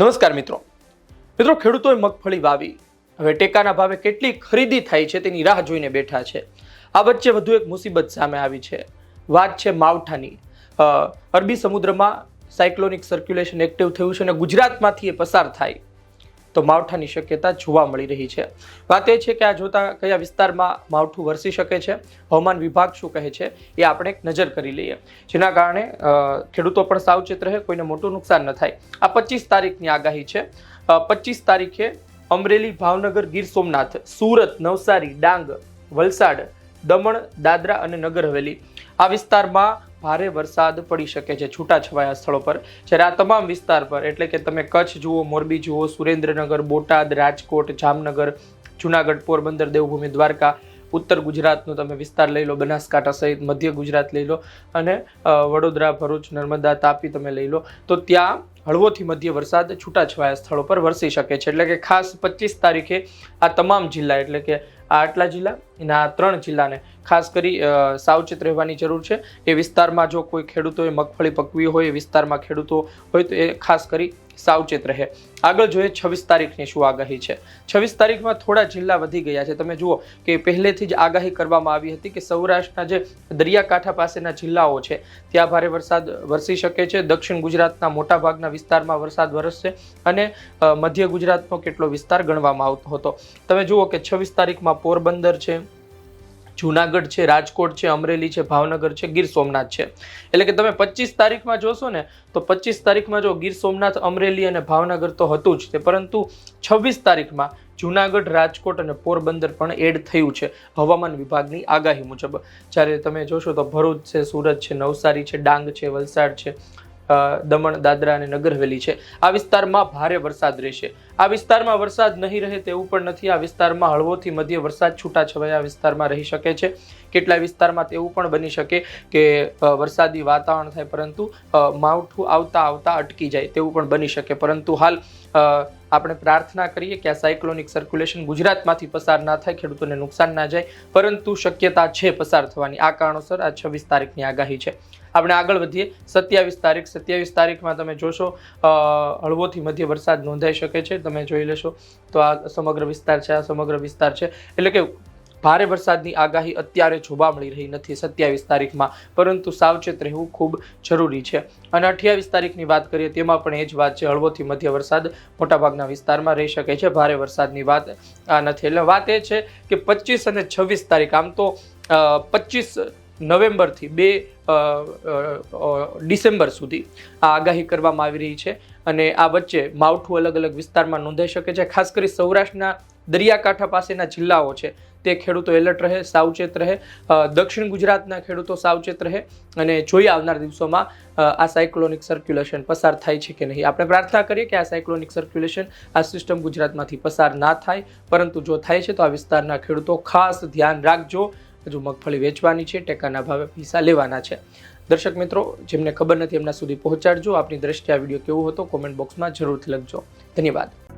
નમસ્કાર મિત્રો. મિત્રો, ખેડૂતોએ મગફળી વાવી. હવે ટેકાના ભાવે કેટલી ખરીદી થાય છે તેની રાહ જોઈને બેઠા છે. આ વચ્ચે વધુ એક મુસીબત સામે આવી છે. વાત છે માવઠાની. અરબી સમુદ્રમાં સાયક્લોનિક સર્ક્યુલેશન એક્ટિવ થયું છે અને ગુજરાતમાંથી એ પસાર થાય. તો માવઠાની શક્યતા જોવા મળી રહી છે. વાત એ છે કે આ જોતા કયા વિસ્તારમાં માવઠું વરસી શકે છે? હવામાન વિભાગ શું કહે છે? એ આપણે નજર કરી લઈએ. જેના કારણે ખેડૂતો પણ સાવચેત રહે, કોઈને મોટું નુકસાન ન થાય. આ પચીસ તારીખની આગાહી છે. પચીસ તારીખે અમરેલી, ભાવનગર, ગીર સોમનાથ, સુરત, નવસારી, ડાંગ, વલસાડ, દમણ, દાદરા અને નગર હવેલી આ વિસ્તારમાં ભારે વરસાદ પડી શકે છે છૂટાછવાયા સ્થળો પર. જ્યારે આ તમામ વિસ્તાર પર, એટલે કે તમે કચ્છ જુઓ, મોરબી જુઓ, સુરેન્દ્રનગર, બોટાદ, રાજકોટ, જામનગર, જુનાગઢ, પોરબંદર, દેવભૂમિ, દ્વારકા, ઉત્તર ગુજરાતનો તમે વિસ્તાર લઈ લો, બનાસકાંઠા સહિત મધ્ય ગુજરાત લઈ લો અને વડોદરા, ભરૂચ, નર્મદા, તાપી તમે લઈ લો, તો ત્યાં હળવોથી મધ્ય વરસાદ છૂટાછવાયા સ્થળો પર વરસી શકે છે. એટલે કે ખાસ પચીસ તારીખે આ તમામ જિલ્લા, એટલે કે આ આટલા જિલ્લા આ ત્રણ જિલ્લાને ખાસ કરી સાવચેત રહેવાની જરૂર છે. એ વિસ્તારમાં જો કોઈ ખેડૂતોએ મગફળી પકવી હોય, એ વિસ્તારમાં ખેડૂતો હોય તો એ ખાસ કરી સાવચેત રહે. આગળ જોઈએ છવ્વીસ તારીખની શું આગાહી છે. છવ્વીસ તારીખમાં થોડા જિલ્લા વધી ગયા છે. તમે જુઓ કે પહેલેથી જ આગાહી કરવામાં આવી હતી કે સૌરાષ્ટ્રના જે દરિયાકાંઠા પાસેના જિલ્લાઓ છે, ત્યાં ભારે વરસાદ વરસી શકે છે. દક્ષિણ ગુજરાતના મોટાભાગના વિસ્તારમાં વરસાદ વરસશે અને મધ્ય ગુજરાતનો કેટલો વિસ્તાર ગણવામાં આવતો હતો. તમે જુઓ કે છવ્વીસ તારીખમાં પોરબંદર છે જુનાગઢ છે, રાજકોટ છે, અમરેલી છે, ભાવનગર છે, ગીર સોમનાથ છે. એટલે કે તમે પચીસ તારીખમાં જોશો ને, તો પચીસ તારીખમાં જો ગીર સોમનાથ, અમરેલી અને ભાવનગર તો હતું જ તે, પરંતુ છવ્વીસ તારીખમાં જુનાગઢ, રાજકોટ અને પોરબંદર પણ એડ થયું છે, હવામાન વિભાગની આગાહી મુજબ. જ્યારે તમે જોશો તો ભરૂચ છે, સુરત છે, નવસારી છે, ડાંગ છે, વલસાડ છે દમણ, દાદરા અને નગર હવેલી છે. આ વિસ્તારમાં ભારે વરસાદ રહેશે. આ વિસ્તારમાં વરસાદ નહીં રહે તેવું પણ નથી. આ વિસ્તારમાં હળવોથી મધ્ય વરસાદ છૂટાછવાયા વિસ્તારમાં રહી શકે છે. કેટલાય વિસ્તારમાં તેવું પણ બની શકે કે વરસાદી વાતાવરણ થાય, પરંતુ માવઠું આવતા આવતા અટકી જાય તેવું પણ બની શકે. પરંતુ હાલ આપણે પ્રાર્થના કરીએ કે આ સાયક્લોનિક સર્ક્યુલેશન ગુજરાતમાંથી પસાર ના થાય, ખેડૂતોને નુકસાન ના જાય, પરંતુ શક્યતા છે પસાર થવાની. આ કારણોસર આ છવ્વીસ તારીખની આગાહી છે. આપણે આગળ વધીએ. સત્યાવીસ તારીખ, સત્યાવીસ તારીખમાં તમે જોશો હળવોથી મધ્ય વરસાદ નોંધાઈ શકે છે. તમે જોઈ લેશો. તો આ સમગ્ર વિસ્તાર છે, આ સમગ્ર વિસ્તાર છે. એટલે કે ભારે વરસાદની આગાહી અત્યારે જોવા મળી રહી નથી સત્યાવીસ તારીખમાં. પરંતુ સાવચેત રહેવું ખૂબ જરૂરી છે. અને અઠ્યાવીસ તારીખની વાત કરીએ, તેમાં પણ એ જ વાત છે, હળવોથી મધ્ય વરસાદ મોટાભાગના વિસ્તારમાં રહી શકે છે. ભારે વરસાદની વાત આ નથી. એટલે વાત એ છે કે પચીસ અને છવ્વીસ તારીખ, આમ તો પચીસ નવેમ્બરથી બે ડિસેમ્બર સુધી આ આગાહી કરવામાં આવી રહી છે અને આ વચ્ચે માવઠું અલગ અલગ વિસ્તારમાં નોંધાઈ શકે છે. ખાસ કરી સૌરાષ્ટ્રના દરિયાકાંઠા પાસેના જિલ્લાઓ છે. તે ખેડૂતો એલર્ટ રહે, સાવચેત રહે. દક્ષિણ ગુજરાતના ખેડૂતો સાવચેત રહે અને જોઈએ આવનાર દિવસોમાં આ સાયક્લોનિક સર્ક્યુલેશન પસાર થાય છે કે નહીં? આપણે પ્રાર્થના કરીએ કે આ સાયક્લોનિક સર્ક્યુલેશન આ સિસ્ટમ ગુજરાતમાંથી પસાર ના થાય. પરંતુ જો થાય છે તો આ વિસ્તારના ખેડૂતો ખાસ ધ્યાન રાખજો. હજુ મગફળી વેચવાની છે, ટેકાના ભાવે પૈસા લેવાના છે. દર્શક મિત્રો, જેમને ખબર નથી એમના સુધી પહોંચાડજો. આપની દ્રષ્ટિએ આ વીડિયો કેવો હતો કોમેન્ટ બોક્સમાં જરૂરથી લખજો. ધન્યવાદ.